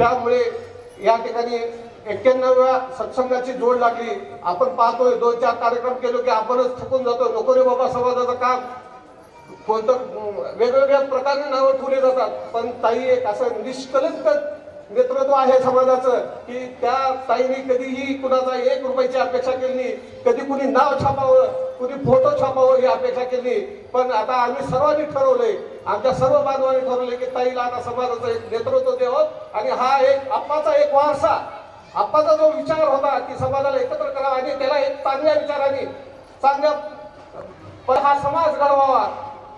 त्यामुळे या ठिकाणी एक्क्याण्णव्या सत्संगाची जोड लागली. आपण पाहतोय दोन चार कार्यक्रम केलो की आपणच थकून जातो. नको रे बाबा समाजाचं काम. कोणतं वेगवेगळ्या प्रकारे नावं ठेवली जातात. पण ताई एक असं निष्कलंक नेतृत्व आहे समाजाचं की त्या ताईने कधीही कुणाचा एक रुपयाची अपेक्षा केली नाही. कधी कुणी नाव छापावं कुणी फोटो छापावं ही अपेक्षा केली पण आता आम्ही सर्वांनी ठरवलंय आमच्या सर्व बांधवांनी ठरवलंय की ताईला आता समाजाचं एक नेतृत्व देवं आणि हा एक आप्पाचा एक वारसा आप्पाचा जो विचार होता की समाजाला एकत्र करावा आणि त्याला एक चांगल्या विचाराने चांगल्या पण हा समाज घडवावा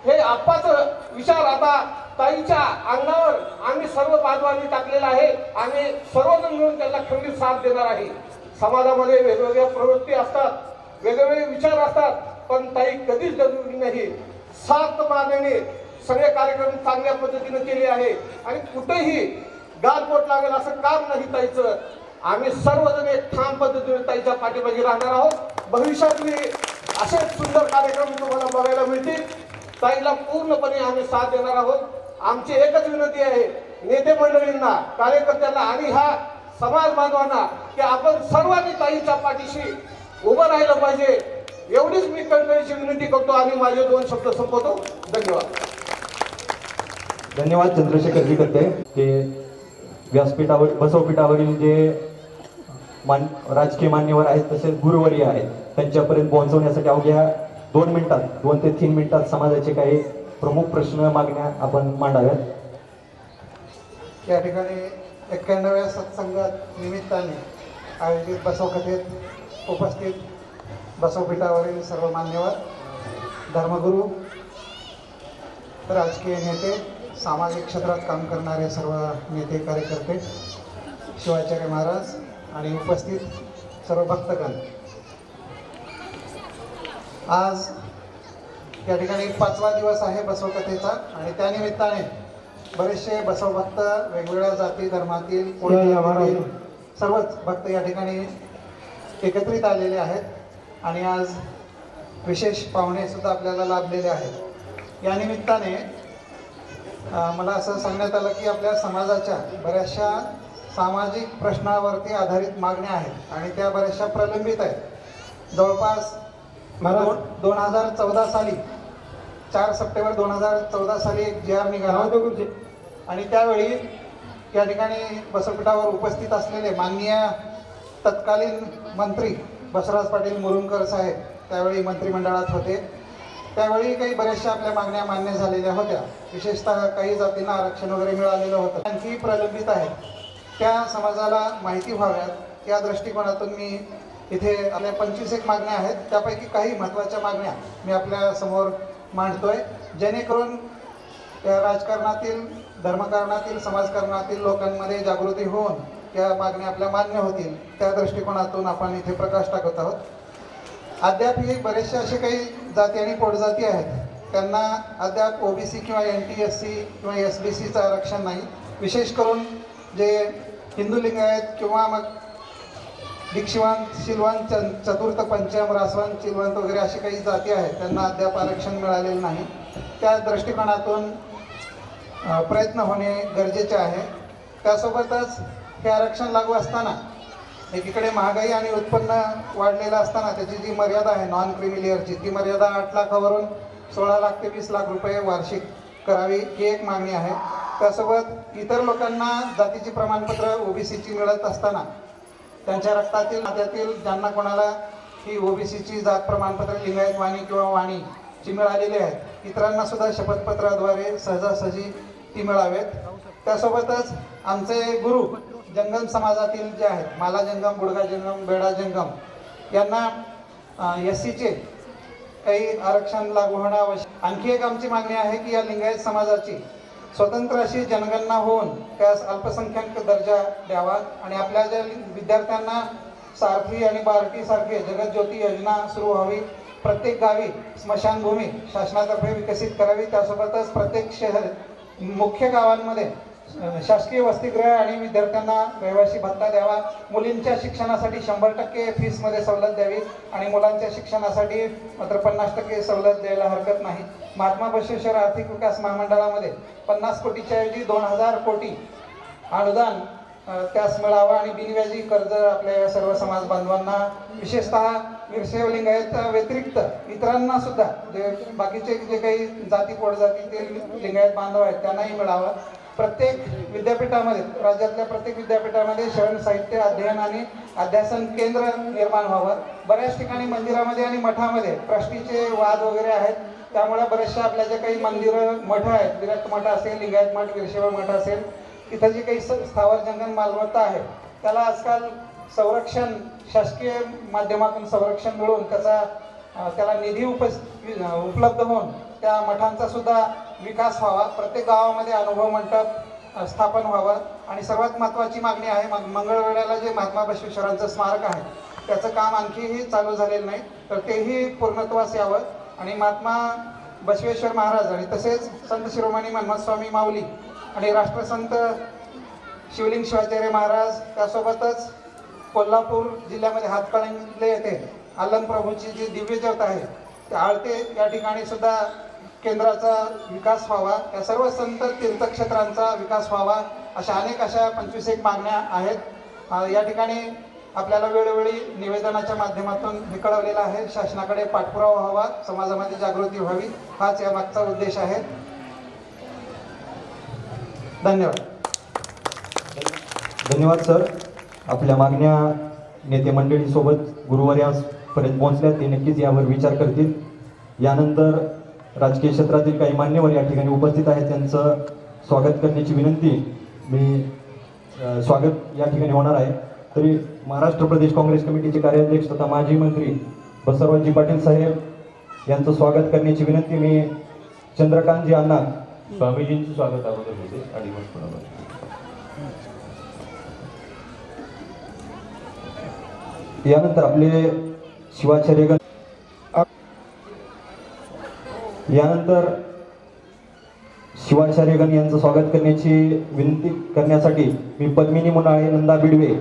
हे आप्पाचं विचार आता ताईच्या अंगावर आम्ही सर्व बांधवांनी टाकलेला आहे आणि सर्वजण मिळून त्याला खंडित साथ देणार आहे. समाजामध्ये वेगवेगळ्या प्रवृत्ती असतात वेगवेगळे विचार असतात पण ताई कधीच जरुरी नाही. सात मानेने सगळे कार्यक्रम चांगल्या पद्धतीने केले आहे. आणि कुठेही गालबोट लागेल असं काम नाही ताईचं. आम्ही सर्वजण एक ठाम पद्धतीने ताईच्या पाठीमागे राहणार आहोत. भविष्यातले असेच सुंदर कार्यक्रम तुम्हाला बघायला मिळतील. ताईला पूर्णपणे आम्ही साथ देणार आहोत. आमची एकच विनंती आहे नेते मंडळींना कार्यकर्त्यांना आणि हा समाज बांधवांना की आपण सर्वांनी ताईच्या पाठीशी उभं राहिलं पाहिजे. एवढीच मी कळकळीची विनंती करतो. आणि माझे दोन शब्द संपवतो. धन्यवाद. धन्यवाद चंद्रशेखरजी करते. जे व्यासपीठावर बसवपीठावरील जे मान राजकीय मान्यवर आहेत तसेच गुरुवर्य आहेत त्यांच्यापर्यंत पोहोचवण्यासाठी अवघ्या दोन मिनिटात दोन ते तीन मिनिटात समाजाचे काही प्रमुख प्रश्न मागण्या आपण मांडाव्यात. या ठिकाणी एक्क्याण्णव्या सत्संगात निमित्ताने आयोजित बसवकथेत उपस्थित बसवपीठावरील सर्व मान्यवर धर्मगुरू राजकीय नेते सामाजिक क्षेत्रात काम करणारे सर्व नेते कार्यकर्ते शिवाचार्य महाराज आणि उपस्थित सर्व भक्तगण. आज या ठिकाणी पाचवा दिवस आहे बसवकथेचा आणि त्यानिमित्ताने बरेचसे बसवभक्त वेगवेगळ्या जाती धर्मातील सर्वच भक्त या ठिकाणी एकत्रित आलेले आहेत आणि आज विशेष पाहुणे सुद्धा आपल्याला लाभलेले आहेत. या निमित्ताने मला असं सांगण्यात आलं की आपल्या समाजाच्या बऱ्याचशा सामाजिक प्रश्नावरती आधारित मागण्या आहेत आणि त्या बऱ्याचशा प्रलंबित आहेत. जवळपास दोन दोन हजार चौदा साली चार सप्टेंबर दोन हजार चौदा साली एक जी आर निघाला. आणि त्यावेळी या ठिकाणी बसवपीठावर उपस्थित असलेले माननीय तत्कालीन मंत्री बसवराज पाटील मुरुंकर साहेब त्यावेळी मंत्रिमंडळात होते. त्यावेळी काही बऱ्याचशा आपल्या मागण्या मान्य झालेल्या होत्या. विशेषतः काही जातींना आरक्षण वगैरे मिळालेलं होतं. आणखी प्रलंबित आहेत त्या समाजाला माहिती व्हाव्यात. या दृष्टिकोनातून मी इथे आपल्या पंचवीस एक मागण्या आहेत. त्यापैकी काही महत्त्वाच्या मागण्या मी आपल्यासमोर मांडतोय. जेणेकरून या राजकारणातील धर्मकारणातील समाजकारणातील लोकांमध्ये जागृती होऊन या मागण्या आपल्या मान्य होतील. त्या दृष्टिकोनातून आपण इथे प्रकाश टाकत आहोत. अद्यापही बरेचसे असे काही जाती आणि पोटजाती आहेत. त्यांना अद्याप ओबीसी किंवा एन टी एस सी किंवा एस बी सीचं आरक्षण नाही. विशेष करून जे हिंदू लिंगायत किंवा मग दीक्षिवान शिलवान च चतुर्थ पंचम रासवंत चिलवंत वगैरे अशी काही जाती आहेत. त्यांना अद्याप आरक्षण मिळालेलं नाही. त्या दृष्टिकोनातून प्रयत्न होणे गरजेचे आहे. त्यासोबतच हे आरक्षण लागू असताना एकीकडे महागाई आणि उत्पन्न वाढलेलं असताना त्याची जी मर्यादा आहे नॉन क्रिमिलियरची ती मर्यादा आठ लाखावरून सोळा लाख ते वीस लाख रुपये वार्षिक करावी ही एक मागणी आहे. त्यासोबत इतर लोकांना जातीची प्रमाणपत्र ओबीसीची मिळत असताना त्यांच्या रक्तातील नात्यातील ज्यांना कोणाला ही ओबीसीची जात प्रमाणपत्र लिंगायत वाणी किंवा वाणीची मिळालेली आहेत इतरांना सुद्धा शपथपत्राद्वारे सहजासहजी ती मिळावेत. त्यासोबतच आमचे गुरु जंगम समाजातील जे आहेत माला जंगम गुडगा जंगम बेडा जंगम यांना एस सीचे काही आरक्षण लागू होणं आवश्यक आणखी एक आमची मागणी आहे की या लिंगायत समाजाची स्वतंत्र अशी जनगणना होऊन त्यास अल्पसंख्याक दर्जा द्यावा आणि आपल्या ज्या विद्यार्थ्यांना सारथी आणि बार्टी सारखे जगज्योती योजना सुरू व्हावी प्रत्येक गावी स्मशानभूमी शासनातर्फे विकसित करावी त्यासोबतच प्रत्येक शहर मुख्य गावांमध्ये शासकीय वसतिगृह आणि विद्यार्थ्यांना रहिवासी भत्ता द्यावा. मुलींच्या शिक्षणासाठी शंभर टक्के फीसमध्ये सवलत द्यावी आणि मुलांच्या शिक्षणासाठी मात्र पन्नास टक्के सवलत द्यायला हरकत नाही. महात्मा बसवेश्वर आर्थिक विकास महामंडळामध्ये पन्नास कोटीच्या ऐवजी दोन हजार कोटी अनुदान त्यास मिळावा आणि बिनव्याजी कर्ज आपल्या या सर्व समाज बांधवांना विशेषतः विरशैव व्यतिरिक्त इतरांना सुद्धा जे बाकीचे जे काही जाती पोटजातीतील लिंगायत बांधव आहेत त्यांनाही मिळावं. प्रत्येक विद्यापीठामध्ये राज्यातल्या प्रत्येक विद्यापीठामध्ये शरण साहित्य अध्ययन आणि अध्यासन केंद्र निर्माण व्हावं. बऱ्याच ठिकाणी मंदिरामध्ये आणि मठामध्ये ट्रस्टीचे वाद वगैरे आहेत. त्यामुळे बऱ्याचशा आपल्या जे काही मंदिरं मठ आहेत विरक्त मठ असेल लिंगायत मठ विरशेवर मठ असेल तिथं जी काही स- स्थावर जंगम मालमत्ता आहे त्याला आजकाल संरक्षण शासकीय माध्यमातून संरक्षण मिळून त्याचा त्याला निधी उप उपलब्ध होऊन त्या मठांचा सुद्धा विकास व्हावा. प्रत्येक गावामध्ये अनुभव मंडप स्थापन व्हावं. आणि सर्वात महत्त्वाची मागणी आहे मग मंगळवेढ्याला जे महात्मा बसवेश्वरांचं स्मारक आहे त्याचं काम आणखीही चालू झालेलं नाही तर तेही पूर्णत्वास यावं. आणि महात्मा बसवेश्वर महाराज आणि तसेच संत शिरोमणी स्वामी माऊली आणि राष्ट्रसंत शिवलिंग शिवाचार्य महाराज त्यासोबतच कोल्हापूर जिल्ह्यामध्ये हातकणंगले येथे आलम प्रभूंची जी दिव्य ज्योत आहे त्या आळते या ठिकाणी सुद्धा केंद्राचा विकास व्हावा या सर्व संत तीर्थक्षेत्रांचा विकास व्हावा अशा अनेक अशा पंचवीस एक मागण्या आहेत. या ठिकाणी आपल्याला वेळोवेळी निवेदनाच्या माध्यमातून हे कळवलेलं आहे शासनाकडे पाठपुरावा व्हावा समाजामध्ये जागृती व्हावी हाच या मागचा उद्देश आहे. धन्यवाद. धन्यवाद सर. आपल्या मागण्या नेते मंडळीसोबत गुरुवार्यापर्यंत पोहोचल्या. ते नक्कीच यावर विचार करतील. यानंतर राजकीय क्षेत्रातील काही मान्यवर या ठिकाणी उपस्थित आहेत. त्यांचं स्वागत करण्याची विनंती मी स्वागत या ठिकाणी होणार आहे. तरी महाराष्ट्र प्रदेश काँग्रेस कमिटीचे कार्याध्यक्ष तथा माजी मंत्री बसवराजजी पाटील साहेब यांचं स्वागत करण्याची विनंती मी चंद्रकांतजी अण्णा स्वामीजींचं स्वागत अगोदर होते. आणि यानंतर आपले शिवाचार्यगण यानंतर शिवाचार्यगण यांचं स्वागत करण्याची विनंती करण्यासाठी मी पद्मिनी मुनाळे नंदा बिडवे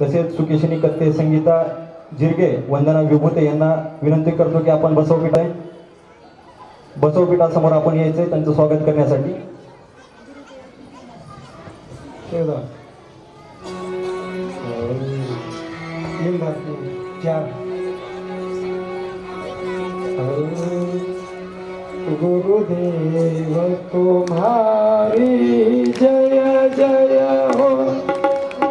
तसेच सुकेशिनी कत्ते संगीता जिरगे वंदना विभूते यांना विनंती करतो की आपण बसवपीठ आहे. बसवपीठासमोर आपण यायचंय त्यांचं स्वागत करण्यासाठी. गुरुदेव तुम्हारी जय जय हो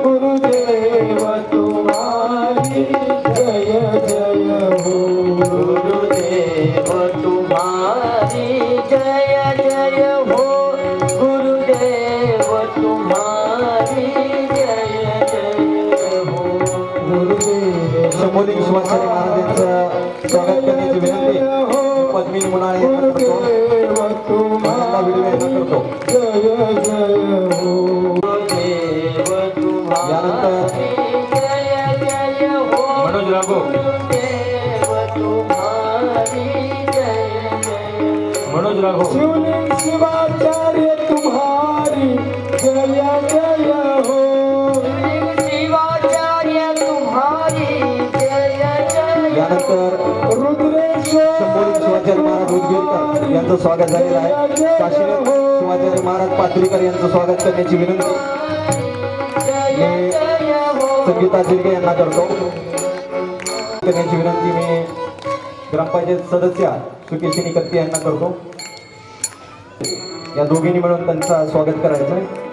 गुरुदेव तुम्हारी जय जय हो गुरुदेव तुम्हारी नंदा बिडवे यांना करतो जय जय हो गुरुदेव तुम्हारी जय जय हो मनोज राघव गुरुदेव तुम्हारी जय जय मनोज राघव शिवलिंग शिवाचार्य गिरकर यांचं स्वागत झालेलं आहे. काशीनाथ शिवाचार्य महाराज पात्रीकर यांचं स्वागत करण्याची विनंती. मी संगीता जिरगे यांना करतो. करण्याची विनंती मी ग्रामपंचायत सदस्य सुकेशिनी कत्ती यांना करतो. या दोघींनी मिळून त्यांचं स्वागत करायचं आहे